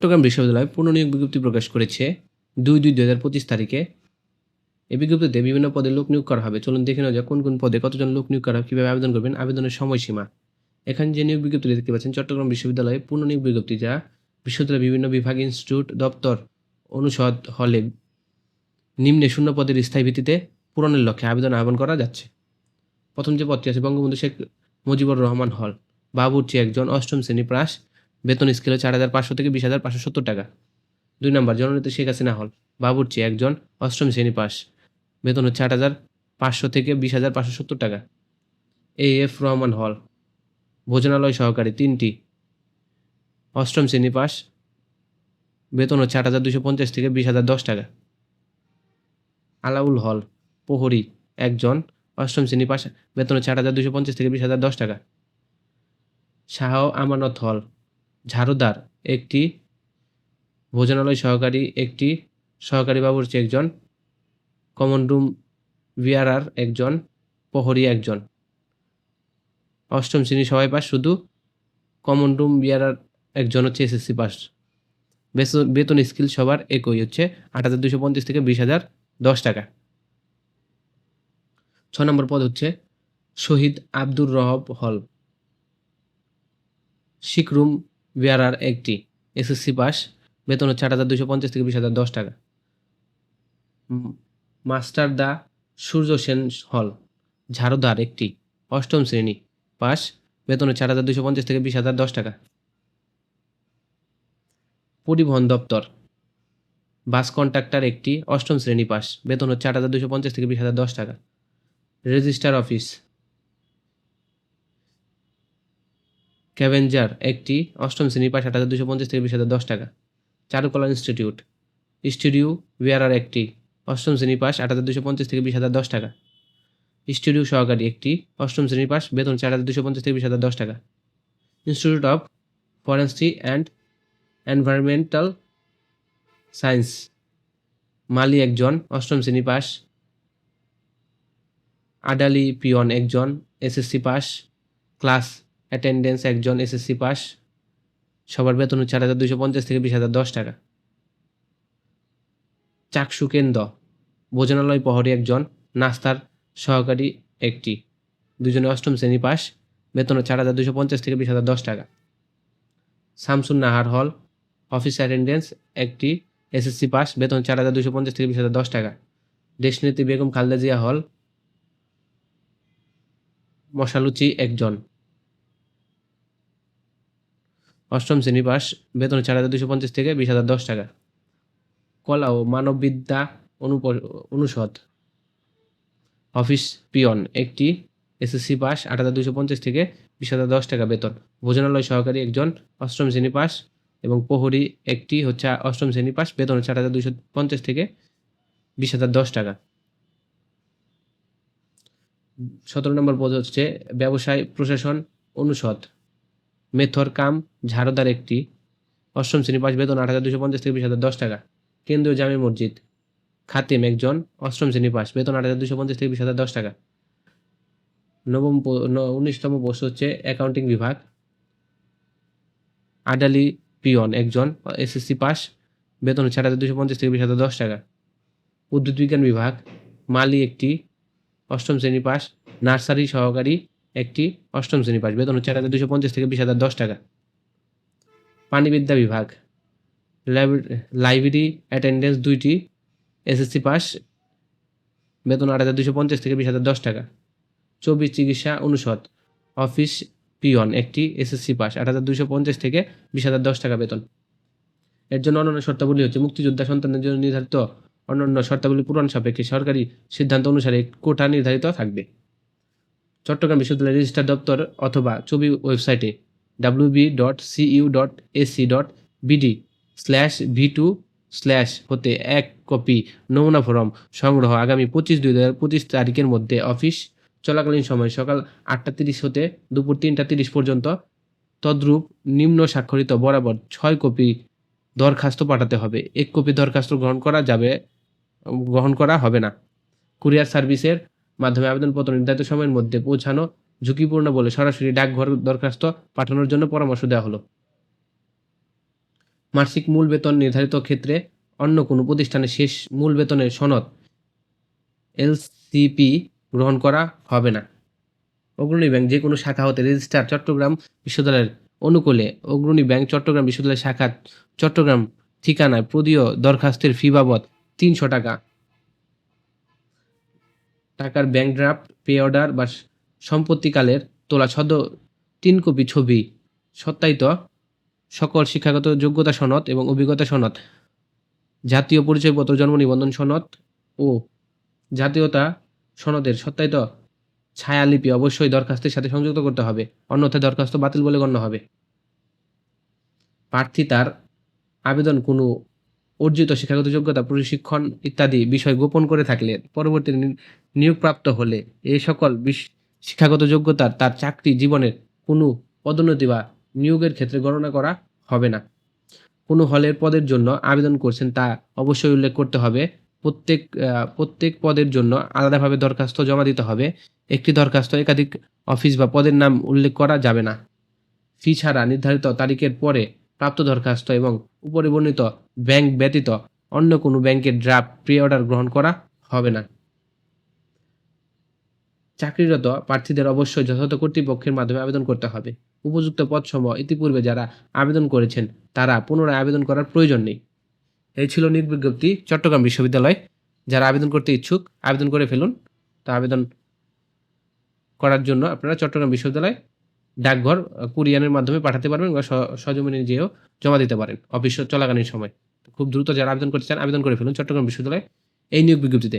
চট্টগ্রাম বিশ্ববিদ্যালয় পুনর্নিয়োগ বিজ্ঞপ্তি প্রকাশ করেছে দুই দুই দুই হাজার পঁচিশ তারিখে। এই বিজ্ঞপ্তিতে বিভিন্ন পদে লোক নিয়োগ করা হবে। চলুন দেখে নেওয়া যাক কোন কোন পদে কতজন লোক নিয়োগ করা হবে, কীভাবে আবেদন করবেন, আবেদনের সময়সীমা। এখানে যে নিয়োগ বিজ্ঞপ্তি দেখতে পাচ্ছেন, চট্টগ্রাম বিশ্ববিদ্যালয়ে পুনর্নিয়োগ বিজ্ঞপ্তি যা বিশ্ববিদ্যালয়ের বিভিন্ন বিভাগ, ইনস্টিটিউট, দপ্তর অনুষদ হলে নিম্নে শূন্য পদের স্থায়ী ভিত্তিতে পূরণের লক্ষ্যে আবেদন আহ্বান করা যাচ্ছে। প্রথম যে পদটি আছে, বঙ্গবন্ধু শেখ মুজিবুর রহমান হল। বাবুর্চি একজন অষ্টম শ্রেণি প্রাস বেতন স্কেল চার হাজার পাঁচশো থেকে বিশ হাজার পাঁচশো সত্তর টাকা। দুই নম্বর, জননেত্রী শেখ হাসিনা হল বাবুর্চি একজন অষ্টম শ্রেণি পাস। বেতন হচ্ছে আট হাজার পাঁচশো থেকে বিশ হাজার পাঁচশো সত্তর টাকা। এ এফ রহমান হল। ভোজনালয় সহকারী তিনটি। অষ্টম শ্রেণি পাস। বেতন হচ্ছে আট হাজার দুশো পঞ্চাশ থেকে বিশ হাজার দশ টাকা। আলাউল হল প্রহরী একজন অষ্টম শ্রেণি পাস। বেতন হচ্ছে আট হাজার দুশো পঞ্চাশ থেকে বিশ হাজার দশ টাকা। শাহ আমানত হল। ঝাড়ুদার একটি ভোজনালয় সহকারী, একটি সহকারী বাবুর্চি একজন কমন রুম বিয়ারার একজন, প্রহরী একজন। অষ্টম শ্রেণি সবাই পাস, শুধু কমন রুম বিয়ারার একজন হচ্ছে এসএসসি পাস। বেতন- বেতন স্কিল সবার একই, হচ্ছে আট হাজার দুশো পঞ্চাশ থেকে বিশ হাজার দশ টাকা। ছ নম্বর পদ হচ্ছে শহীদ আব্দুর রহব হল। শিখরুম বিয়ারার একটি এসএসসি পাস বেতন হচ্ছে আট হাজার দুশো পঞ্চাশ থেকে বিশ হাজার দশ টাকা। মাস্টার দা সূর্য সেন হল ঝাড়ুদার একটি অষ্টম শ্রেণি পাস বেতন হচ্ছে আট হাজার দুশো পঞ্চাশ থেকে বিশ হাজার দশ টাকা। পরিবহন দপ্তর বাস কন্ট্রাক্টর একটি অষ্টম শ্রেণি পাস বেতন হচ্ছে আট হাজার দুশো পঞ্চাশ থেকে বিশ হাজার দশ টাকা। রেজিস্টার অফিস ক্যাভেঞ্জার একটি অষ্টম শ্রেণি পাস আট হাজার দুশো পঞ্চাশ থেকে বিশ হাজার দশ টাকা। চারুকলা ইনস্টিটিউট স্টুডিও ওয়ারার একটি অষ্টম শ্রেণি পাস আট হাজার দুশো পঞ্চাশ থেকে বিশ হাজার দশ টাকা। স্টুডিও সহকারী, একটি অষ্টম শ্রেণি পাস বেতন চার হাজার দুশো পঞ্চাশ থেকে বিশ হাজার দশ টাকা। Institute of forensic and environmental science মালি একজন, অষ্টম শ্রেণি পাস আডালি পিয়ন একজন এসএসসি পাস ক্লাস অ্যাটেন্ডেন্স একজন এসএসসি পাস সবার বেতন চার হাজার দুশো পঞ্চাশ থেকে বিশ হাজার দশ টাকা। চাকসু কেন্দ্র, ভোজনালয় প্রহরী একজন, নাস্তার সহকারী একটি। দুজনে অষ্টম শ্রেণি পাস বেতন চার হাজার দুশো পঞ্চাশ থেকে বিশ হাজার দশ টাকা। Shamsun Nahar hall office attendance একটি এসএসসি পাস বেতন চার হাজার দুশো পঞ্চাশ থেকে বিশ হাজার দশ টাকা। দেশনেত্রী বেগম খালেদা জিয়া হল, মশালুচি একজন। অষ্টম শ্রেণি পাস, বেতন চার হাজার দুশো পঞ্চাশ থেকে বিশ হাজার দশ টাকা। কলা ও মানববিদ্যা অনুপ অনুষদ। অফিস পিয়ন, একটি এসএসসি পাস, আট হাজার দুশো পঞ্চাশ থেকে বিশ হাজার দশ টাকা বেতন। ভোজনালয় সহকারী একজন অষ্টম শ্রেণি পাস এবং প্রহরী একটি হচ্ছে অষ্টম শ্রেণি পাস, বেতন চার হাজার দুশো পঞ্চাশ থেকে বিশ হাজার দশ টাকা। সতেরো নম্বর পদ হচ্ছে ব্যবসায় প্রশাসন অনুষদ। মেথর কাম, ঝাড়দার একটি, অষ্টম শ্রেণি পাস বেতন আট হাজার দুশো পঞ্চাশ থেকে বিশ হাজার দশ টাকা। কেন্দ্রীয় জামে মসজিদ, খাতেম একজন, অষ্টম শ্রেণি পাস বেতন আট হাজার দুশো পঞ্চাশ থেকে বিশ হাজার দশ টাকা। নবম উনিশতম পোস্ট হচ্ছে অ্যাকাউন্টিং বিভাগ। আডালি পিয়ন একজন, এসএসসি পাস, বেতন হচ্ছে আট হাজার দুশো পঞ্চাশ থেকে বিশ হাজার দশ টাকা। উদ্ভিদ বিজ্ঞান বিভাগ, মালি একটি, অষ্টম শ্রেণি পাস, নার্সারি সহকারী একটি অষ্টম শ্রেণি পাস বেতন হচ্ছে আট হাজার দুশো পঞ্চাশ থেকে বিশ হাজার দশ টাকা। পানিবিদ্যা বিভাগ লাইব্রে- লাইব্রেরি অ্যাটেন্ডেন্স দুইটি এসএসসি পাস বেতন আট হাজার দুশো পঞ্চাশ থেকে বিশ হাজার দশ টাকা। চব্বিশ চিকিৎসা অনুষদ, অফিস পিয়ন একটি এসএসসি পাস আট হাজার দুশো পঞ্চাশ থেকে বিশ হাজার দশ টাকা বেতন। এর জন্য অন্যান্য শর্তাবলী হচ্ছে মুক্তিযোদ্ধা সন্তানের জন্য নির্ধারিত অন্যান্য শর্তাবলী পূরণ সাপেক্ষে সরকারি সিদ্ধান্ত অনুসারে কোটা নির্ধারিত থাকবে। চট্টগ্রাম বিশ্ববিদ্যালয় রেজিস্টার দপ্তর অথবা ছবি ওয়েবসাইটে W B dot C U dot A C dot B D slash V two slash হতে এক কপি নমুনা ফর্ম সংগ্রহ আগামী পঁচিশ দুই হাজার পঁচিশ তারিখের মধ্যে অফিস চলাকালীন সময় সকাল আটটা তিরিশ হতে দুপুর তিনটা তিরিশ পর্যন্ত। তদ্রূপ নিম্ন স্বাক্ষরিত বরাবর ছয় কপি দরখাস্ত পাঠাতে হবে। এক কপি দরখাস্ত গ্রহণ করা যাবে, গ্রহণ করা হবে না। কুরিয়ার সার্ভিসের মাধ্যমে আবেদনপত্র নির্ধারিত সময়ের মধ্যে পৌঁছানো ঝুঁকিপূর্ণ বলে সরাসরি ডাকঘর দরখাস্ত পাঠানোর জন্য পরামর্শ দেওয়া হলো। মাসিক মূল বেতন নির্ধারিত ক্ষেত্রে অন্য কোনো প্রতিষ্ঠানের শেষ মূল বেতনের সনদ এলসিপি গ্রহণ করা হবে না। অগ্রণী ব্যাংক যে কোনো শাখা হতে রেজিস্ট্রার চট্টগ্রাম বিশ্ববিদ্যালয়ের অনুকূলে অগ্রণী ব্যাংক চট্টগ্রাম বিশ্ববিদ্যালয় শাখা চট্টগ্রাম ঠিকানায় প্রদীয় দরখাস্তের ফি বাবদ তিনশো টাকা টাকার ব্যাংক ড্রাফট পে অর্ডার বা সম্পত্তিকালের তোলা ছদ তিন কপি ছবি সত্যায়িত সকল শিক্ষাগত যোগ্যতা সনদ এবং অভিজ্ঞতা সনদ, জাতীয় পরিচয়পত্র, জন্ম নিবন্ধন সনদ ও জাতীয়তা সনদের সত্যায়িত ছায়ালিপি অবশ্যই দরখাস্তের সাথে সংযুক্ত করতে হবে, অন্যথায় দরখাস্ত বাতিল বলে গণ্য হবে। প্রার্থী তার আবেদন কোনো অর্জিত শিক্ষাগত যোগ্যতা, প্রশিক্ষণ ইত্যাদি বিষয় গোপন করে থাকলে পরবর্তী নিয়োগপ্রাপ্ত হলে এই সকল শিক্ষাগত যোগ্যতার তার চাকরি জীবনের কোনো পদোন্নতি বা নিয়োগের ক্ষেত্রে গণনা করা হবে না। কোনো হলের পদের জন্য আবেদন করছেন তা অবশ্যই উল্লেখ করতে হবে। প্রত্যেক প্রত্যেক পদের জন্য আলাদাভাবে দরখাস্ত জমা দিতে হবে। একটি দরখাস্ত একাধিক অফিস বা পদের নাম উল্লেখ করা যাবে না। ফি ছাড়া নির্ধারিত তারিখের পরে প্রাপ্ত দরখাস্ত এবং উপরে বর্ণিত ব্যাংক ব্যতীত অন্য কোনো ব্যাংকের ড্রাফট প্রি অর্ডার গ্রহণ করা হবে না। চাকরিরত প্রার্থীদের অবশ্যই যথাযথ কর্তৃপক্ষের মাধ্যমে আবেদন করতে হবে। উপযুক্ত পদসমূহ ইতিপূর্বে যারা আবেদন করেছেন, তারা পুনরায় আবেদন করার প্রয়োজন নেই। এই ছিল নির্বিজ্ঞপ্তি চট্টগ্রাম বিশ্ববিদ্যালয়। যারা আবেদন করতে ইচ্ছুক, আবেদন করে ফেলুন। তা আবেদন করার জন্য আপনারা চট্টগ্রাম বিশ্ববিদ্যালয় ডাকঘর কুরিয়ানের মাধ্যমে পাঠাতে পারবেন বা সজমিনে যেয়েও জমা দিতে পারেন। অফিস চলাকালীন সময়। খুব দ্রুত যারা আবেদন করতে চান, আবেদন করে ফেলুন চট্টগ্রাম বিশ্ববিদ্যালয়ে। এই নিয়োগ বিজ্ঞপ্তিতে।